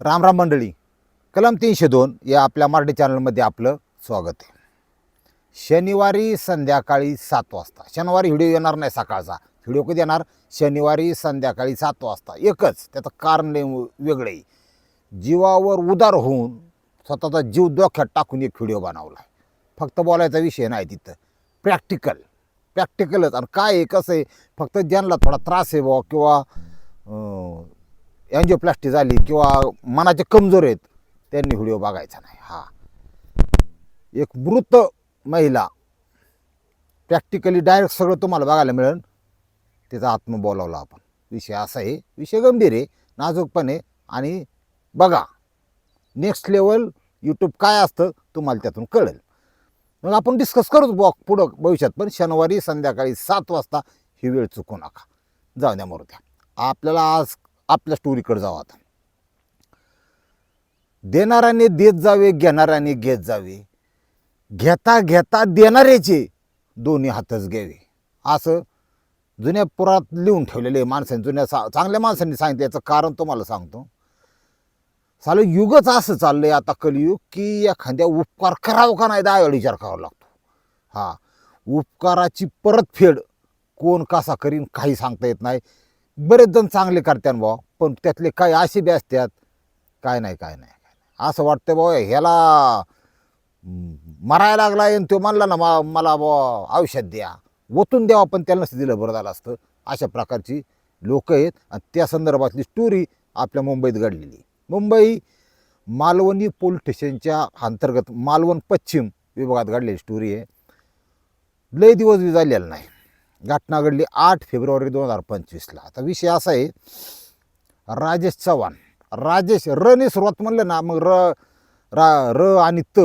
रामराम मंडळी कलम तीनशे दोन या आपल्या मराठी चॅनलमध्ये आपलं स्वागत आहे. शनिवारी संध्याकाळी सात वाजता. शनिवारी व्हिडिओ येणार नाही सकाळचा. व्हिडिओ कधी येणार? शनिवारी संध्याकाळी सात वाजता. एकच त्याचं कारण वेगळं आहे. जीवावर उदार होऊन स्वतःचा जीव डोक्यात टाकून एक व्हिडिओ बनवला आहे. फक्त बोलायचा विषय नाही तिथं. प्रॅक्टिकल प्रॅक्टिकलच आणि काय आहे कसं आहे? फक्त ज्यांना थोडा त्रास आहे बुवा किंवा अँजिओप्लास्टी झाली किंवा मनाचे कमजोर आहेत त्यांनी व्हिडिओ बघायचा नाही. हा. एक मृत महिला प्रॅक्टिकली डायरेक्ट सगळं तुम्हाला बघायला मिळेल. त्याचा आत्म बोलावला आपण. विषय असा आहे. विषय गंभीर आहे नाजूकपणे आहे. आणि बघा नेक्स्ट लेवल यूट्यूब काय असतं तुम्हाला त्यातून कळेल. मग आपण डिस्कस करूच बॉ पुढं भविष्यात पण शनिवारी संध्याकाळी सात वाजता ही वेळ चुकू नका. जाऊ द्या मरू द्या. आपल्याला आज आपल्या स्टोरीकडे जाऊ आता. देणाऱ्याने देत जावे घेणाऱ्याने घेत जावे. घेता घेता देणाऱ्याचे दोन्ही हातच घ्यावे. असं जुन्या पुरात लिहून ठेवलेले माणसांनी. जुन्या सा चांगल्या माणसांनी सांगितलं याचं कारण तुम्हाला सांगतो. चालू युगच असं चाललंय आता कलियुग की एखाद्या उपकार करावा का नाही दहा विचार करावा लागतो. हा उपकाराची परतफेड कोण कसा करीन काही सांगता येत नाही. बरेच जण चांगले करतात बुवा पण त्यातले काही असे बी असतात काय नाही काय नाही काय असं वाटतं बुवा ह्याला मरायला लागला आणि तो म्हणला ना मा मला बुवा औषध द्या. ओतून द्यावा पण त्याला नसतं दिलं बरं झालं असतं. अशा प्रकारची लोक आहेत आणि त्या संदर्भातली स्टोरी आपल्या मुंबईत घडलेली. मुंबई मालवणी पोलीस स्टेशनच्या अंतर्गत मालवण पश्चिम विभागात घडलेली स्टोरी आहे. लय दिवस बी झालेला नाही. घटना घडली आठ फेब्रुवारी दोन हजार पंचवीसला. आता विषय असा आहे राजेश चव्हाण राजेश रने सुरुवात म्हणलं ना मग र रा र आणि त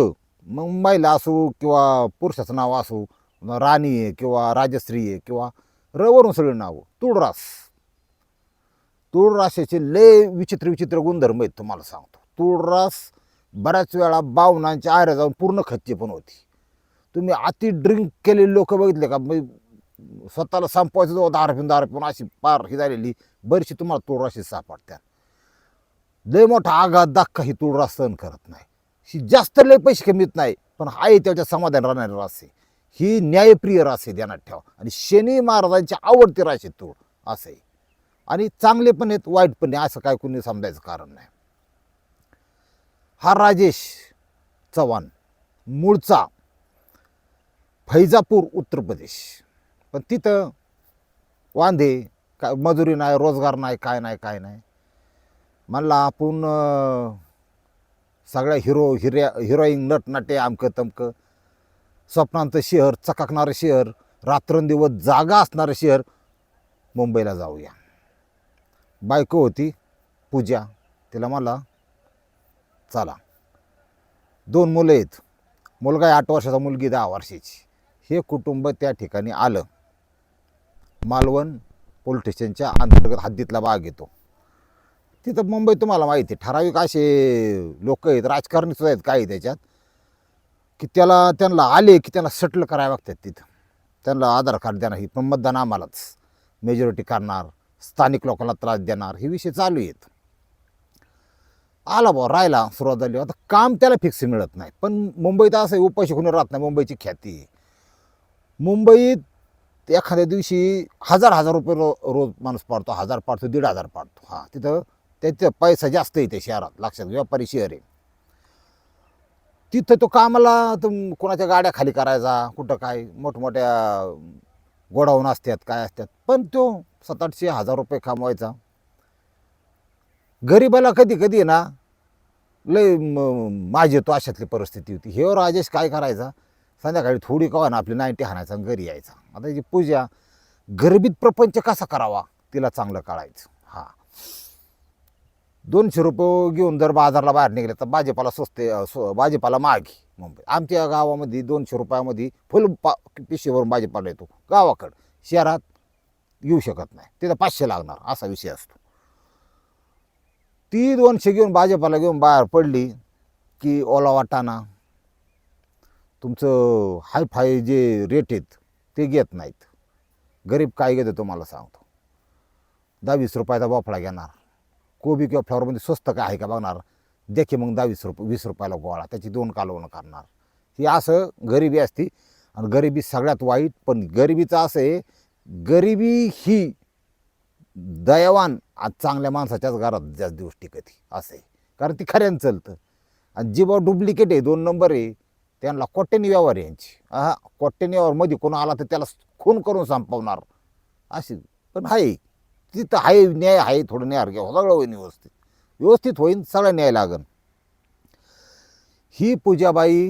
मग महिला असो किंवा पुरुषाचं नाव असो राणी आहे किंवा राजश्री आहे किंवा रवरून सगळे नावं तुळरास तुळराशाचे लय विचित्र विचित्र गुणधर्म आहेत तुम्हाला सांगतो. तुळरास बऱ्याच वेळा बावनांच्या आऱ्या जाऊन पूर्ण खच्ची पण होती. तुम्ही अति ड्रिंक केलेले लोक बघितले का? म्हणजे स्वतःला संपवायचं जो दार पिऊन दार पिऊन अशी पार ही झालेली. बरीचशी तुम्हाला तुळराशी सापडत्या. लय मोठा आघात धक्का ही तुळरास सहन करत नाही. ही जास्त लय पैसे कमीत नाही पण आहे त्याच्या समाधान राहणारी रास आहे ही न्यायप्रिय रास आहे ध्यानात ठेवा. आणि शनी महाराजांची आवडती राशी आहे तूळ असं आहे आणि चांगले पण आहेत वाईट पण आहे असं काय कुणी समजायचं कारण नाही. हा राजेश चव्हाण मूळचा फैजापूर उत्तर प्रदेश. पण तिथं वांदे काय मजुरी नाही रोजगार नाही काय नाही काय नाही. म्हणला आपण सगळ्या हिरो हिऱ्या हिरोईन नटनाटे आमकं तमकं स्वप्नांचं शहर चकाकणारं शहर रात्रंदिवस जागा असणारं शहर मुंबईला जाऊया. बायको होती पूजा. तिला मला चला. दोन मुलं आहेत. मुलगा आहे आठ वर्षाचा मुलगी दहा वर्षाची. हे कुटुंब त्या ठिकाणी आलं. मालवण पोलीस स्टेशनच्या अंतर्गत हद्दीतला भाग येतो. तिथं मुंबई तुम्हाला माहिती आहे ठराविक असे लोक आहेत राजकारणीसुद्धा आहेत काही त्याच्यात की त्याला त्यांना आले की त्यांना सेटल करायला लागतात तिथं. त्यांना आधार कार्ड देणार ही पण मतदान आम्हालाच. मेजॉरिटी करणार स्थानिक लोकांना त्रास देणार हे विषय चालू आहेत. आला बुवा राहिला सुरुवात झाली. आता काम त्याला फिक्स मिळत नाही. पण मुंबईत असं उपाशी कोणी राहत नाही मुंबईची ख्याती मुंबईत ते एखाद्या दिवशी हजार हजार रुपये रो रोज माणूस पाडतो हजार पाडतो दीड हजार पाडतो. हां तिथं त्याचं पैसा जास्त आहे त्या शहरात लक्षात व्यापारी शहर आहे. तिथं तो कामाला तुम कोणाच्या गाड्या खाली करायचा कुठं काय मोठमोठ्या गोडाऊन असतात काय असतात पण तो सात आठशे हजार रुपये कमवायचा. गरीबाला कधी कधी आहे ना लय माझी माज येतो अशातली परिस्थिती होती. हे राजेश काय करायचा संध्याकाळी थोडी का ना आपली नाईन्टी हाणायचा घरी यायचा. आता जी पूजा गरिबीत प्रपंच कसा करावा तिला चांगलं काढायचं हा. दोनशे रुपये घेऊन जर बाजारला बाहेर निघले तर भाजीपाला स्वस्त स्व भाजीपाला मागी मुंबई आमच्या गावामध्ये दोनशे रुपयामध्ये फुल पा पिशवीवरून भाजीपाला येतो. गावाकडं. शहरात येऊ शकत नाही. तिथं पाचशे लागणार असा विषय असतो. ती दोनशे घेऊन भाजीपाला घेऊन बाहेर पडली की ओला वाटाणा तुमचं हाय फाय जे रेट आहेत ते घेत नाहीत. गरीब काय घेतो तुम्हाला सांगतो. दहा वीस रुपयाचा वाफळा घेणार. कोबी किंवा फ्लॉवरमध्ये स्वस्त काय आहे का बघणार? देखे मग दहावीस रुपये वीस रुपयाला गोळा त्याची दोन कालवणं करणार. ही असं गरिबी असती आणि गरिबी सगळ्यात वाईट पण गरिबीचं असं आहे गरिबी ही दयावान आज चांगल्या माणसाच्याच घरात जास्त दिवस टिकती असं आहे. कारण ती खऱ्यानं चालतं. आणि जी बा डुप्लिकेट आहे दोन नंबर आहे. त्यांना कोट्यानी व्यवहार यांची. हा कोट्यानी व्यवहारमध्ये कोण आला तर त्याला खून करून संपवणार. अशी पण आहे तिथं आहे न्याय आहे थोडं न्याय घ्या सगळं होईन व्यवस्थित. व्यवस्थित होईन सगळं न्याय लागन. ही पूजाबाई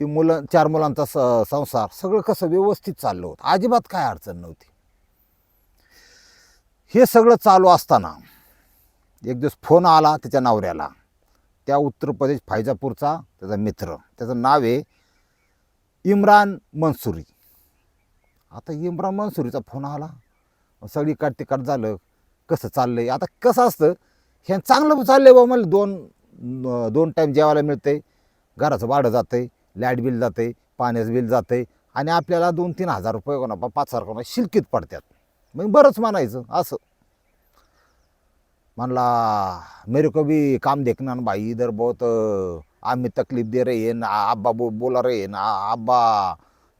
ती मुलं चार मुलांचा स संसार सगळं कसं व्यवस्थित चाललं होतं. अजिबात काय अडचण नव्हती. हे सगळं चालू असताना एक दिवस फोन आला त्याच्या नवऱ्याला. त्या उत्तर प्रदेश फायजापूरचा त्याचा मित्र. त्याचं नाव आहे इम्रान मनसुरी. आता इम्रान मनसुरीचा फोन आला. सगळी काट तिकाट झालं. कसं चाललं आहे आता कसं असतं? हे चांगलं चाललं आहे बाबा मला दोन दोन टाईम जेवायला मिळते घराचं भाडं आहे लाइट बिल जाते पाण्याचं बिल जातं आहे आणि आपल्याला दोन तीन हजार रुपये कोणा पाच हजार कोणा शिल्कीत पडतात. मग बरंच म्हणायचं. असं. म्हणला मेरे को भी काम देखना ना भाई इधर बहुत आम्ही तकलीफ दे रहे ना अब्बा बो बोला रहे ना अब्बा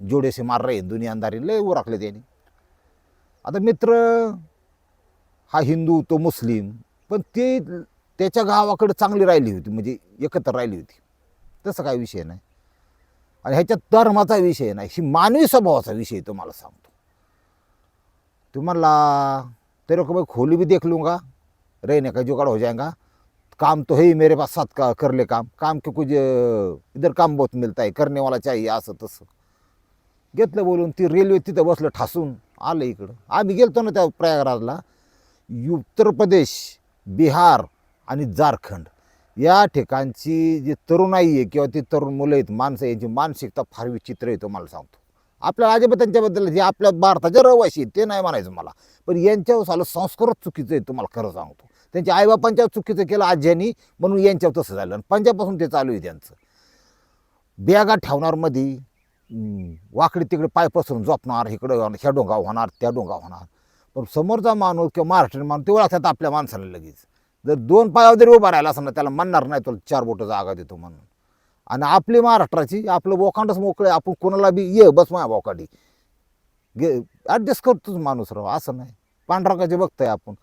जोडेसे मार रहे हैं दुनियादारी लय उरकले त्यांनी आता मित्र हा हिंदू तो मुस्लिम पण ते त्याच्या गावाकडे चांगली राहिली होती म्हणजे एकत्र राहिली होती. तसं काही विषय नाही. आणि ह्याच्यात धर्माचा विषय नाही ही मानवी स्वभावाचा विषय तुम्हाला सांगतो. तुम्हाला तेरे को भाई खोली भी देख का रहने का जुगाड़ हो जाएगा। काम तो है ही मेरे पास साथ का कर ले काम। काम के कुछ इधर काम बहुत मिलता है करने वाला चाहिए असं तसं। घेतलं बोलून ती रेल्वे तिथं बसलं ठासून आलं इकडं. आम्ही गेलतो ना त्या प्रयागराजला. उत्तर प्रदेश बिहार आणि झारखंड. या ठिकाणची जी तरुणाई आहे किंवा ती तरुण मुलं आहेत माणसं यांची मानसिकता फार विचित्र आहे तुम्हाला सांगतो. आपल्या अजिबात त्यांच्याबद्दल जे आपल्या भारताचे रहिवाशी ते नाही म्हणायचं मला. पण यांच्यावर झालं संस्कारच चुकीचं आहे तुम्हाला खरं सांगतो. त्यांच्या आईबापांच्या चुकीचं केलं आज्यांनी म्हणून यांच्यावर तसं झालं. आणि पंजाबपासून ते चालू आहे त्यांचं. बॅगा ठेवणार मध्ये वाकडे तिकडे पाय पसरून झोपणार इकडं ह्या डोंगा होणार त्या डोंगा होणार. पण समोरचा माणूस किंवा महाराष्ट्रीयन माणूस ते ओळखतात आपल्या माणसाला लगेच. जर दोन पायावर जरी उभा राहिला असं ना त्याला म्हणणार नाही तुला चार बोटं जागा देतो म्हणून. आणि आपली महाराष्ट्राची आपलं बोकांडच मोकळे आपण कोणाला बी ये बस माझ्या बोकाडी गे ॲडजस्ट करतोच माणूस राव असं नाही. पांढराकाचे बघतोय आपण.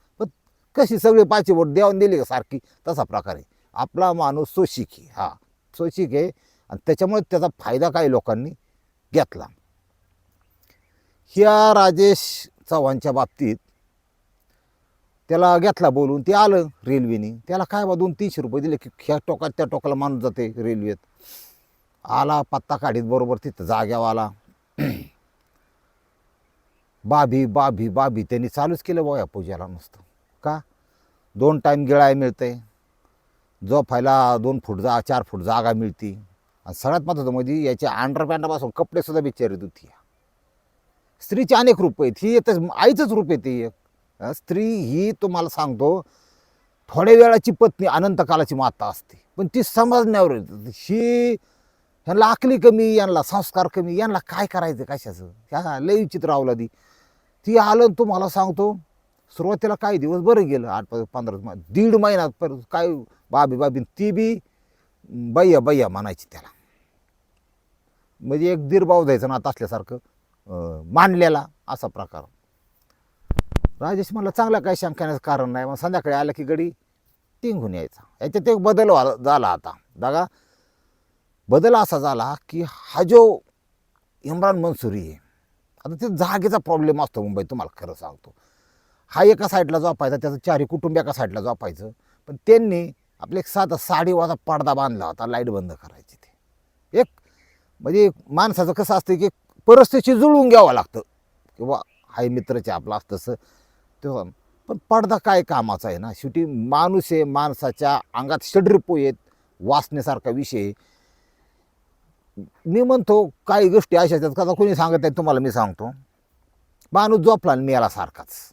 कशी सगळी पाचशे बोट देवान दिली का सारखी? तसा प्रकार आहे. आपला माणूस सोशिक आहे. हा सोशिक आहे आणि त्याच्यामुळे त्याचा फायदा काही लोकांनी? घेतला. ह्या राजेश चव्हाणच्या बाबतीत त्याला घेतला बोलून. ते आलं रेल्वेने. त्याला काय बा दोन तीनशे रुपये दिले की ह्या टोकात त्या टोकाला माणूस जाते रेल्वेत. आला पत्ता काढीत बरोबर तिथं जाग्यावर आला बाभी बाभी बाभी त्यांनी चालूच केलं बा या पूजेला नुसतं. का? दोन टाईम गिळाय मिळतंय. झोपायला दोन फूट जा चार फूट जागा मिळती. आणि सगळ्यात महत्त्वाचं म्हणजे याच्या अंडरपॅन्टापासून कपडेसुद्धा बिचारी बिचारीत होती. स्त्रीचे अनेक रूप आहेत. ही येतच आईचंच रूप येते एक. स्त्री ही तुम्हाला सांगतो थोड्या वेळाची पत्नी अनंत कालाची माता असते. पण ती समजण्यावर ही ह्यांना आकली कमी यांना संस्कार कमी यांना काय करायचं कशाचं? ह्या लय विचित्र आवला ती ती आलं तुम्हाला सांगतो सुरुवातीला काही दिवस बरं गेलं आठ पंधरा दीड महिना परत काय बाबी बाबी ती बी बैया बैया म्हणायची त्याला. म्हणजे एक दीर जायचं द्यायचं नात असल्यासारखं मांडलेला मानलेला असा प्रकार. राजेश मला चांगला काही शंकाण्याचं कारण नाही. मग संध्याकाळी आलं की गडी टिंगून यायचा. याच्यात एक बदल झाला आता. दागा बदल असा झाला की हा जो इम्रान मनसुरी आहे आता ते जागेचा प्रॉब्लेम असतो मुंबईत तुम्हाला खरं सांगतो. हा एका साईडला झोपायचा त्याचं चारी कुटुंब एका साईडला झोपायचं. पण त्यांनी आपले एक साधा साडीवाचा पडदा बांधला होता लाइट बंद करायची ते. एक म्हणजे माणसाचं कसं असतं की परिस्थितीशी जुळवून घ्यावं लागतं. किंवा हाय मित्रचे आपलं असतं तसं. तेव्हा पण पडदा काय कामाचा आहे ना? शेवटी माणूस आहे माणसाच्या अंगात षड्रिपो आहेत वाचण्यासारखा विषय मी म्हणतो काही गोष्टी अशा आहेत का कोणी सांगत नाही तुम्हाला मी सांगतो. माणूस झोपला आणि मेला सारखाच.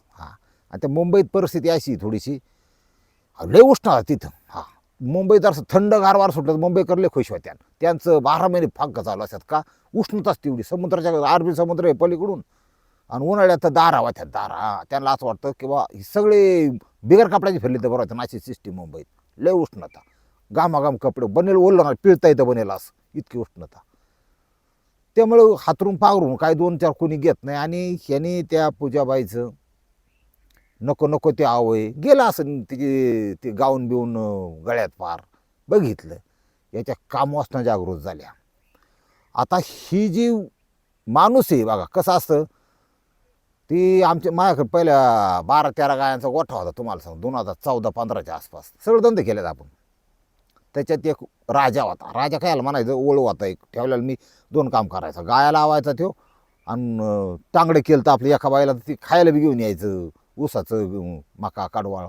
आणि त्या मुंबईत परिस्थिती अशी थोडीशी. लय उष्ण आहे तिथं. हां. मुंबईत असं थंड गारवार सुटलं तर मुंबईकर लय खुश होत्या त्यांचं बारा महिने फांक चालू असतात का? उष्णताच तेवढी. समुद्राच्या अरबी समुद्र आहे पलीकडून. आणि उन्हाळ्यात तर दारा होत्या दारा. त्यांना असं वाटतं की बा हे सगळे बिगर कपड्याचे फिरले तर बरं होतं नाशी सिस्टीम मुंबईत. लय उष्णता. गामागाम कपडे बनेल ओलं ना पिळता येतं बनेल असं. इतकी उष्णता. त्यामुळं हातरून पागरून काय दोन चार कोणी घेत नाही. आणि ह्यानी त्या पूजाबाईचं नको नको ते आवय. गेलं असं तिची ते गाऊन बिऊन गळ्यात पार. बघितलं. याच्या कामवासना जागृत झाल्या. आता ही जी माणूस आहे बघा कसं असतं? ती आमच्या माझ्याकडे पहिल्या बारा तेरा गायांचा गोठा होता तुम्हाला सांग दोन हजार चौदा पंधराच्या आसपास. सगळं धंदे केलेत आपण. त्याच्यात एक राजा होता. राजा कायला म्हणायचं? ओळू होता एक. ठेवल्याला मी दोन काम करायचं. गाया लावायचा तो आणि टांगडे केलं तर आपलं एका बाईला ती खायला बी घेऊन यायचं. ऊसाचं मका कडवाळ.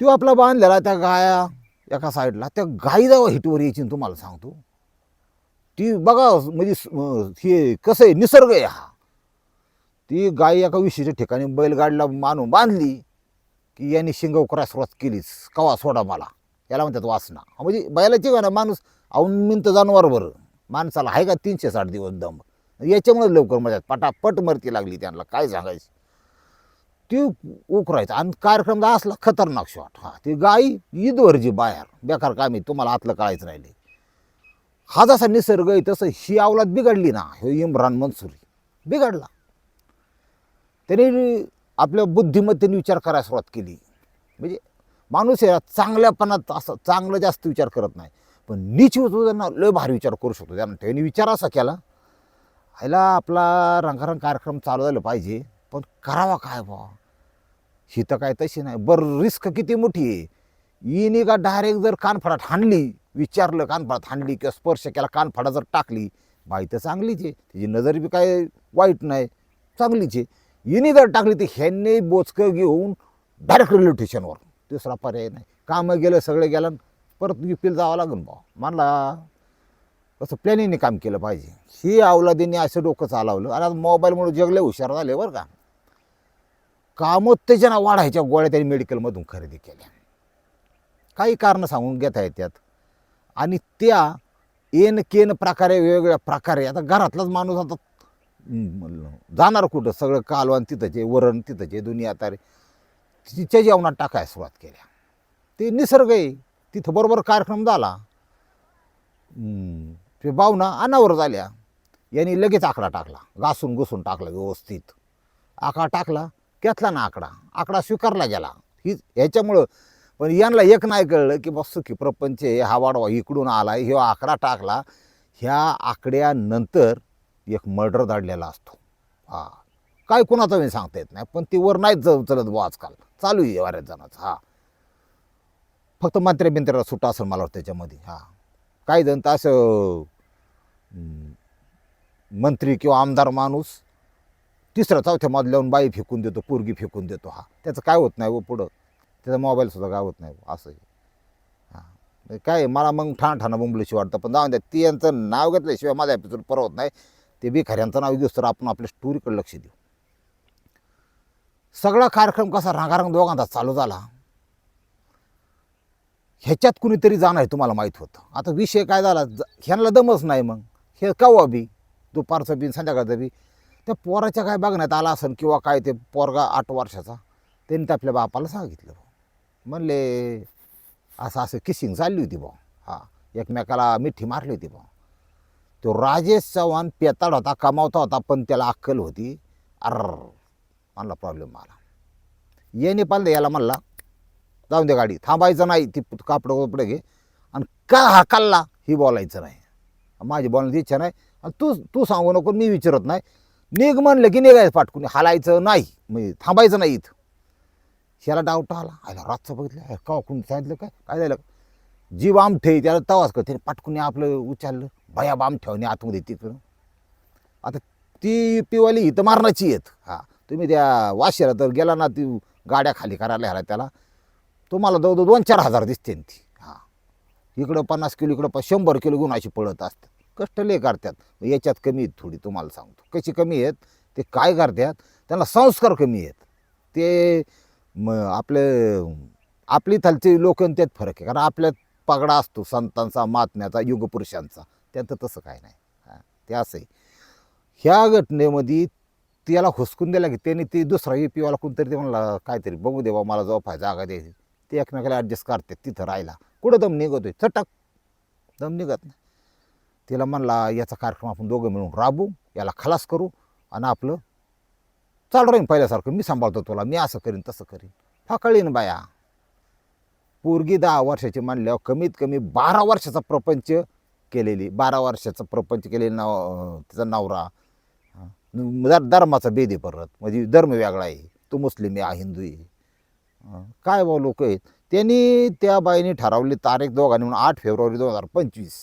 तो आपला बांधलेला त्या गाया एका साईडला त्या गाई जावा हिटवर यायची तुम्हाला सांगतो ती बघा म्हणजे हे कसं आहे निसर्ग आहे हा. ती गाय एका विशिष्ट ठिकाणी बैलगाडीला मानून बांधली की यांनी शिंगव करायला सुरुवात केलीच. कवा सोडा मला. याला म्हणतात वासना. म्हणजे बैलाची ना माणूस औन मिंत जनावर बरं. माणसाला आहे का तीनशे साठ दिवस दम? याच्यामुळे लवकर मजात पटापट मरती लागली त्यांना. काय सांगायचं? ती उकरायचं. आणि कार्यक्रम असला खतरनाक शॉट हा ती गाई ईदवरजी बाहेर. बेकार कामी तुम्हाला आतलं कळायचं राहिले हा जसा निसर्ग आहे तसं ही अवलाद बिघडली ना हे इम्रान मनसुरी. बिघडला. त्याने आपल्या बुद्धिमत्तेने विचार करायला सुरुवात केली. म्हणजे माणूस आहे चांगल्यापणात असं चांगलं जास्त विचार करत नाही. पण नीच होतो त्यांना लय भारी विचार करू शकतो. त्यांना त्यांनी विचार असा केला ह्याला आपला रंगारंग कार्यक्रम चालू झाला पाहिजे पण करावा काय बा ही तर काय तशी नाही. बरं रिस्क किती मोठी आहे? इनी का डायरेक्ट जर कानफडात हाणली विचारलं कानफडात हाणली किंवा स्पर्श केला कानफडा जर टाकली बाई तर चांगलीच आहे. तिची नजर बी काय वाईट नाही चांगलीच आहे. हिने जर टाकली तर ह्यांनी बोचकं घेऊन डायरेक्ट रेल्वे स्टेशनवर दुसरा पर्याय नाही. कामं गेलं सगळे गेलं आणि परत युपीला जावं लागेल बा मानला? कसं प्लॅनिंगने काम केलं पाहिजे. ही अवलादीने असं डोकं चालवलं आणि आता मोबाईलमुळे जगले हुशार झाले बरं का. कामोत्तेजना वाढायच्या गोळ्या त्यांनी मेडिकलमधून खरेदी केल्या. काही कारणं सांगून घेता येतात आणि त्या एन केन प्रकारे वेगवेगळ्या प्रकारे आता घरातलाच माणूस आता जाणार कुठं? सगळं कालवान तिथंचे वरण तिथंचे दुनिया तारे तिच्या जेवणात टाकायला सुरुवात केल्या. ते निसर्ग आहे. तिथं बरोबर कार्यक्रम झाला. ते भावना अनावर झाल्या. यांनी लगेच आकडा टाकला. घासून घुसून टाकला व्यवस्थित. आकडा टाकला घेतला ना आकडा. आकडा स्वीकारला गेला. ही ह्याच्यामुळं पण यांना एक नाही कळलं की बस सुखी प्रपंच हा वाढवा इकडून आला ह्यो आकडा टाकला. ह्या आकड्यानंतर एक मर्डर दाडलेला असतो. हा. काय कुणाचं मी सांगता येत नाही पण ती वर नाहीच ज- चलत बो आजकाल. चालू आहे बऱ्याच जणांचं हा. फक्त मंत्र्या बिंत्र्याला सुट्टा असेल मला वाटतं त्याच्यामध्ये हां. काही जण तर असं मंत्री किंवा आमदार माणूस तिसऱ्या चौथ्या मजल्यावरून बाई फेकून देतो पोरगी फेकून देतो हा. त्याचं काय होत नाही व पुढं. त्याचा मोबाईलसुद्धा काय होत नाही हो, असं हां. म्हणजे काय मला मग ठाण ठाणं बोंबलीशी वाटतं पण जाऊन द्या ती यांचं नाव घेतल्याशिवाय माझ्या एपिसोड परवत नाही. ते बिखाऱ्यांचं नाव घेऊस तर आपण आपल्या स्टोरीकडे लक्ष देऊ. सगळा कार्यक्रम कसा रंगारंग दोघांचा चालू झाला. ह्याच्यात कुणीतरी जाणं आहे तुम्हाला माहीत होतं. आता विषय काय झाला? ह्यांना दमच नाही मग. हे कवा बी दुपारचं बी संध्याकाळचं बी. त्या पोराच्या काय बघण्यात आला असेल किंवा काय ते पोरगा आठ वर्षाचा? त्यांनी तर आपल्या बापाला सांगितलं म्हणले असं असं किसिंग चालली होती भाऊ. हा एकमेकाला मिठी मारली होती भाऊ. तो राजेश चव्हाण पेताड होता कमावता होता पण त्याला अक्कल होती. अर म्हणला प्रॉब्लेम आला. येणे पाहिलं याला म्हणला. जाऊन दे गाडी थांबायचं नाही ती कापडं कपडे घे. आणि का हा कल्ला? ही बोलायचं नाही. माझी बोलण्याची इच्छा नाही. आणि तू तू सांगू नको मी विचारत नाही. निघ म्हणलं की निघायचं पाठकून हालायचं नाही. म्हणजे थांबायचं नाही इथं. ह्याला डाऊट आला. आयला रातचं बघितलं. का कोणी सांगितलं काय? काय झालं? जीव आमठे त्याला तवाच कर त्याने पाटकुनी आपलं उचललं. भया बाम ठेवणे आतमध्ये तिकडं आता ती पिवाली इथं मारण्याची येत हा. तुम्ही त्या वाशिरा तर गेला ना ती गाड्या खाली करायला ह्याला त्याला. तुम्हाला जवळ दोन चार हजार दिसते ती. हां. इकडं पन्नास किलो इकडं प शंभर किलो घेऊन अशी पळत असतात. कष्ट लय करतात. याच्यात कमी आहेत थोडी तुम्हाला सांगतो. कशी कमी आहेत? ते काय करतात? त्यांना संस्कार कमी आहेत. ते म आपले आपली थालचे लोक त्यात फरक आहे. कारण आपल्यात पगडा असतो संतांचा महात्म्याचा युगपुरुषांचा त्यात तसं काय नाही. हां ते असं आहे ह्या घटनेमध्ये त्याला हुसकून दिला की त्याने ती दुसरा ए पीवाला कोणतरी ते म्हणला काहीतरी बघू दे बा मला झोपाय जागा द्यायची. ते एकमेकाला ॲडजस्ट करते तिथं राहिला कुठं दम निघतोय? चटक. दम निघत नाही. तिला म्हणला याचा कार्यक्रम आपण दोघं मिळून राबू याला खलास करू आणि आपलं चालू राहीन पहिल्यासारखं. मी सांभाळतो तुला मी असं करीन तसं करीन. फाकळीन बाया. पोरगी दहा वर्षाची म्हणल्यावर कमीत कमी बारा वर्षाचा प्रपंच केलेली बारा वर्षाचा प्रपंच केलेली नाव तिचा नवरा. दर धर्माचा बेदी परत. म्हणजे धर्म वेगळा आहे. तो मुस्लिम आहे हिंदू आहे. काय बा लोक आहेत? त्यांनी त्या बाईने ठरवली तारीख दोघांनी म्हणून आठ फेब्रुवारी दोन हजार पंचवीस.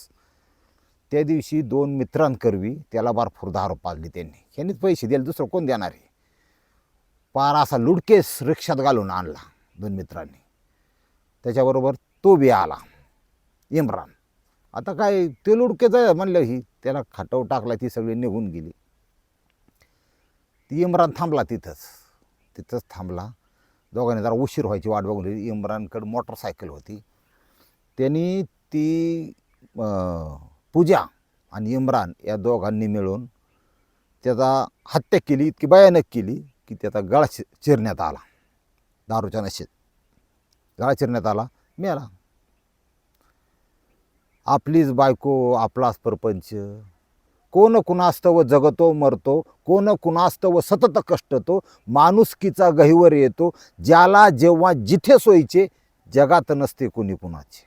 त्या दिवशी दोन मित्रांकरवी त्याला भरपूर दारू पाजली त्यांनी. ह्यांनीच पैसे दिले दुसरं कोण देणार आहे? पार असा लुडकेस रिक्षात घालून आणला दोन मित्रांनी. त्याच्याबरोबर तो बी आला इम्रान. आता काय ते लुडकेच म्हणलं ही. त्याला खाटव टाकला ती सगळी निघून गेली. ती इम्रान थांबला तिथंच. तिथंच थांबला. दोघांनी जरा उशीर व्हायची वाट बघून इम्रानकडे मोटरसायकल होती. त्यांनी ती पूजा आणि इम्रान या दोघांनी मिळून त्याचा हत्या केली इतकी भयानक केली की त्याचा गळा चि- चिरण्यात आला. दारूच्या नशेत. गळा चिरण्यात आला मिळाला. आपलीच बायको आपलाच प्रपंच कोण कुणास्तव जगतो मरतो कोण कुणास्तव सतत कष्टतो माणुसकीचा गहिवर येतो ज्याला जेव्हा जिथे सोयीचे जगात नसते कोणी कुणाचे.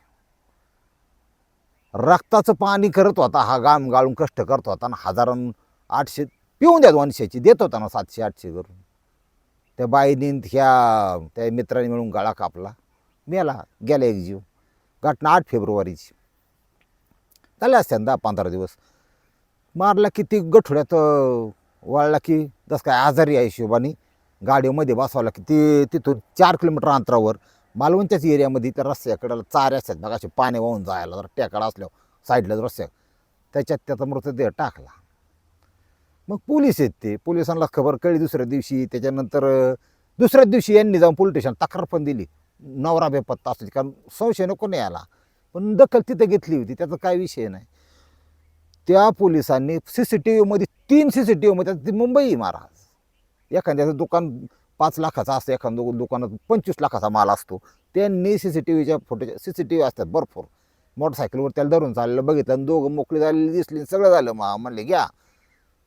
रक्ताचं पाणी करत होता हा गाम गाळून कष्ट करत होता ना हजारां आठशे पिऊन द्या दोनशेची देत होता ना सातशे आठशे करून. त्या बाईनी ह्या त्या मित्राने मिळून गळा कापला मेला गेला एक जीव. घटना आठ फेब्रुवारीची. झाल्या असत्या दहा पंधरा दिवस. मारला की ती गठुड्यात अं, वळला की जसं काय आजारी आहे हिशोबाने. गाडीमध्ये बसवला की ती तिथून चार किलोमीटर अंतरावर मालवणच्याच एरियामध्ये त्या रस्त्याकडं चारे असतात बघा असे पाणी वाहून जायला जर टेकडा असल्यावर साईडला रस्त्या त्याच्यात त्याचा मृतदेह टाकला. मग पोलीस आहेत ते. पोलिसांना खबर कळली दुसऱ्या दिवशी. त्याच्यानंतर दुसऱ्या दुसऱ्याच दिवशी यांनी जाऊन पोलीस स्टेशन तक्रार पण दिली. नवरा बेपत्ता असतो कारण संशय नको नाही आला पण दखल तिथे घेतली होती. त्याचा काय विषय नाही. त्या पोलिसांनी सी सी टी व्हीमध्ये तीन सी सी टी व्हीमध्ये ती मुंबई महाराज. एखाद्याचं दुकान पाच लाखाचं असतं एखादं दु- दुकानात पंचवीस लाखाचा माल असतो. त्यांनी सी सी टी व्हीच्या फोटोच्या सी सी टी व्ही असतात भरपूर. मोटरसायकलवर त्याला धरून चाललेलं बघितलं आणि दोघं मोकळी झालेली दिसली सगळं झालं. मा म्हणले घ्या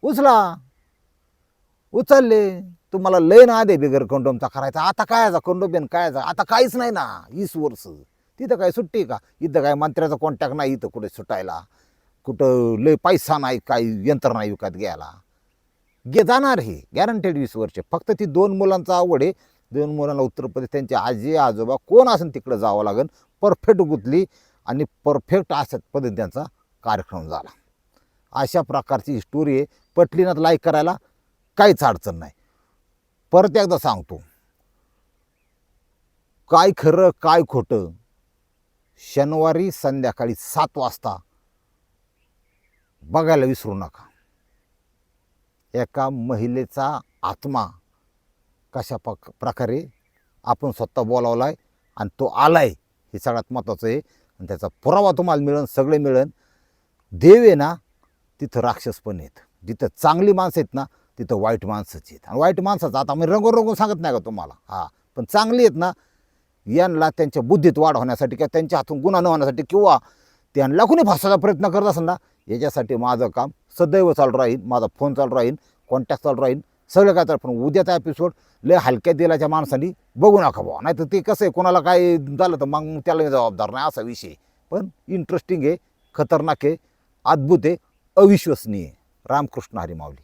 उचला. उचलले. तुम्हाला लय ना दे बिगर कंडोमचा करायचा. आता कायचा कंडोम कायचा आता काहीच नाही ना. वीस वर्ष. तिथं काय सुट्टी का? इथं काय मंत्र्याचा कॉन्टॅक्ट नाही इथं कुठे सुटायला. कुठं लय पैसा नाही काही यंत्र नाही विकत घ्यायला. घे जाणार हे गॅरंटेड वीस वर्ष. फक्त ती दोन मुलांचा आवड आहे. दोन मुलांना उत्तर प्रदेश त्यांचे आजी आजोबा कोण असेल तिकडं जावं लागेल परफेक्ट गुतली आणि परफेक्ट अशा पद्धतीने त्यांचा कार्यक्रम झाला. अशा प्रकारची स्टोरी आहे. पटलीनात लाईक करायला काहीच अडचण नाही. परत एकदा सांगतो. काय खरं काय खोटं? शनिवारी संध्याकाळी सात वाजता बघायला विसरू नका. एका महिलेचा आत्मा कशा पक प्रकारे आपण स्वतः बोलावला आहे आणि तो आला आहे हे सगळ्यात महत्त्वाचं आहे. आणि त्याचा पुरावा तुम्हाला मिळेल सगळे मिळेल देव आहे ना तिथं राक्षस पण आहेत. जिथं चांगली माणसं आहेत ना तिथं वाईट माणसंच आहेत. आणि वाईट माणसाचं आता मी रंगून रंगून सांगत नाही का तुम्हाला? हां. पण चांगली आहेत ना यांना त्यांच्या बुद्धीत वाढ होण्यासाठी किंवा त्यांच्या हातून गुन्हा न होण्यासाठी किंवा त्यांना कुणी फसवायचा प्रयत्न करत असेल ना याच्यासाठी माझं काम सदैव चालू राहील माझा फोन चालू राहील कॉन्टॅक्ट चालू राहील. सगळं काय चालू पण उद्याचा एपिसोड लय हलक्या दिलाच्या माणसांनी बघू नका बुवा. नाही तर ते कसं आहे कोणाला काय झालं तर मग त्याला मी जबाबदार नाही असा विषय पण इंटरेस्टिंग आहे खतरनाक आहे अद्भुत आहे अविश्वसनीय रामकृष्ण हरी माऊली.